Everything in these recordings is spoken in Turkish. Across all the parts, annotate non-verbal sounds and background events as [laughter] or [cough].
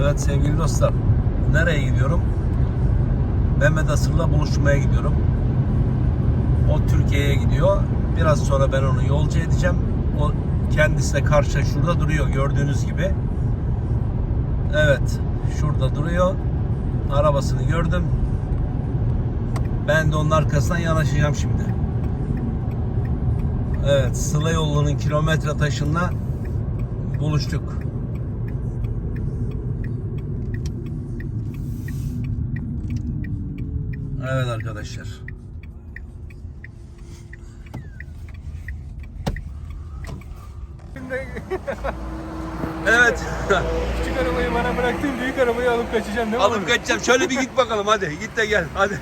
Evet sevgili dostlar. Nereye gidiyorum? Mehmet Asır'la buluşmaya gidiyorum. O Türkiye'ye gidiyor. Biraz sonra ben onu yolcu edeceğim. O kendisi de karşıda şurada duruyor gördüğünüz gibi. Evet. Şurada duruyor. Arabasını gördüm. Ben de onun arkasından yanaşacağım şimdi. Evet. Sıla yolunun kilometre taşında buluştuk. Evet arkadaşlar. Evet. Küçük arabayı bana bıraktın, büyük arabayı alıp kaçacağım değil mi? Alıp kaçacağım. Şöyle bir git bakalım hadi. Git de gel. Hadi.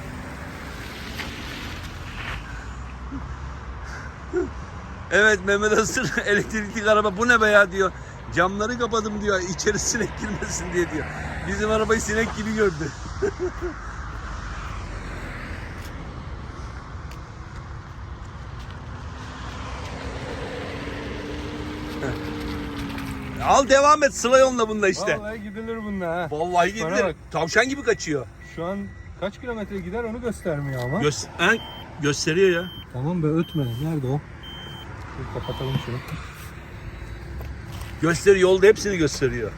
Evet Mehmet Asır [laughs] elektrikli araba bu ne be ya diyor. Camları kapadım diyor. İçeri sinek girmesin diye diyor. Bizim arabayı sinek gibi gördü. [laughs] Al devam et sıla yoluna bunda işte. Vallahi gidilir bununla ha. Vallahi Bana gidilir. bak. Tavşan gibi kaçıyor. Şu an kaç kilometre gider onu göstermiyor ama. Göz ha, gösteriyor ya. tamam be ötme. Nerede o? Dur kapatalım şunu. Gösteriyor yolda hepsini gösteriyor.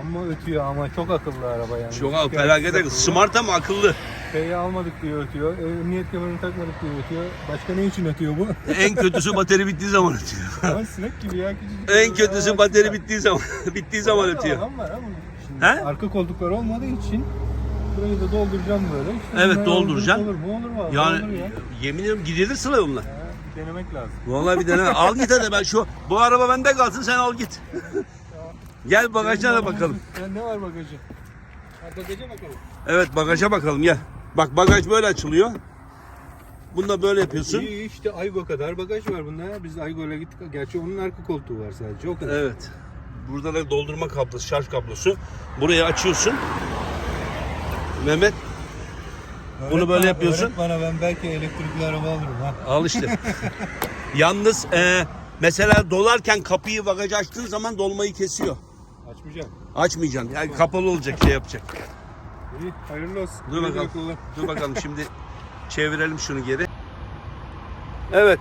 Ama ötüyor ama çok akıllı araba yani. Çok Gerçekten felaket akıllı. akıllı. Smart ama akıllı. Şeyi almadık diye ötüyor. Emniyet kemerini takmadık diye ötüyor. Başka ne için ötüyor bu? [laughs] En kötüsü bateri bittiği zaman ötüyor. ama sinek gibi ya. küçücük en kötüsü bateri bittiği zaman [laughs] bittiği zaman ötüyor. alan var ama şimdi He? arka koltukları olmadığı için burayı da dolduracağım böyle. İşte Evet, bunlar dolduracaksın. Olur mu? Olur? Yani Olur ya. yemin ediyorum gidilir sıla yoluna. Ha, denemek lazım. Vallahi bir deneme. al git hadi ben şu bu araba bende kalsın sen al git. Gel bagajına da bakalım. Ya ne var bagajı? Ha, bagaja bakalım. Evet bagaja bakalım gel. Bak bagaj böyle açılıyor. Bunu da böyle yapıyorsun. İyi işte Aygo kadar bagaj var bunda ya. Biz Aygo'yla gittik. Gerçi onun arka koltuğu var sadece. O kadar. Evet. Burada da doldurma kablosu, şarj kablosu. Burayı açıyorsun. Mehmet bunu Öğret böyle yapıyorsun. öğret bana ben belki elektrikli araba alırım ha. Al işte. [laughs] Yalnız e, mesela dolarken kapıyı bagajı açtığın zaman dolmayı kesiyor. Açmayacağım. Açmayacaksın. Yani kapalı olacak şey yapacak. İyi hayırlı olsun. Dur bakalım. kullan. Dur bakalım şimdi [laughs] çevirelim şunu geri. Evet.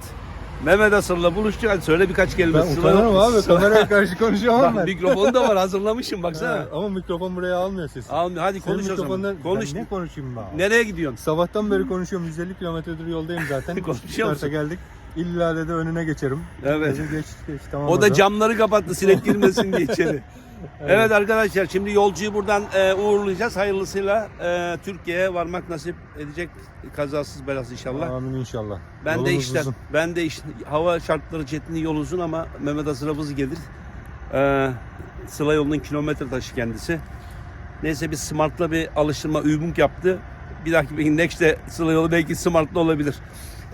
Mehmet Asır'la buluştuk. Hadi söyle birkaç kelime. Ben Sıla utanırım yok. abi. Kameraya karşı konuşamam Bak ben. mikrofonu da var [laughs] hazırlamışım baksana. Ha, ama mikrofon buraya almıyor sesi. Al, hadi Senin konuş o zaman. Konuş. Ben ne konuşayım ben? Nereye gidiyorsun? Sabahtan beri konuşuyorum. 150 kilometredir yoldayım zaten. [laughs] Konuşuyor musun? geldik. İlla dedi önüne geçerim. Evet. Dedim, geç geç tamam. O da hocam. camları kapattı sinek girmesin diye içeri. Evet. arkadaşlar şimdi yolcuyu buradan e, uğurlayacağız. Hayırlısıyla e, Türkiye'ye varmak nasip edecek kazasız belasız inşallah. Amin inşallah. Ben de Yolumuz işte uzun. ben de işte hava şartları çetini yol uzun ama Mehmet Asır hızlı gelir. Ee, Sıla yolunun kilometre taşı kendisi. Neyse bir Smart'la bir alıştırma übünk yaptı. Bir dahaki bir Next'te Sıla yolu belki Smart'la olabilir.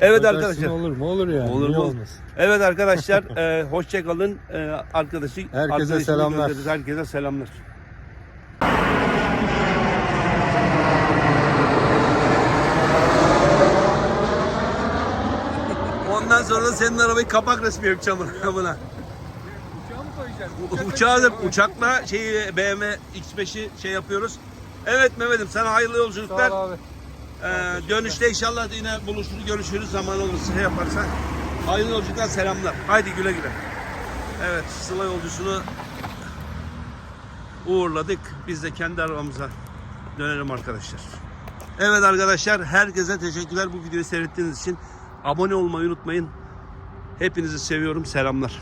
Evet arkadaşlar. Olur mu? Olur yani. Olur mu? olmaz? Evet arkadaşlar [laughs] e, hoşça kalın. E, arkadaşı arkadaşını selamlar. göndeririz. Herkese selamlar. [laughs] Ondan sonra da senin arabayı kapak resmi yapacağım buna. [laughs] Uçağı mı koyacaksın? Uçağı da uçakla şeyi BMW X5'i şey yapıyoruz. Evet Mehmet'im sana hayırlı Sağ yolculuklar. ol abi. Ee, dönüşte inşallah yine buluşur görüşürüz zaman olursa şey yaparsan. Hayırlı yolculuklar selamlar. Haydi güle güle. Evet Sıla yolcusunu uğurladık. Biz de kendi arabamıza dönelim arkadaşlar. Evet arkadaşlar herkese teşekkürler bu videoyu seyrettiğiniz için. Abone olmayı unutmayın. Hepinizi seviyorum. Selamlar.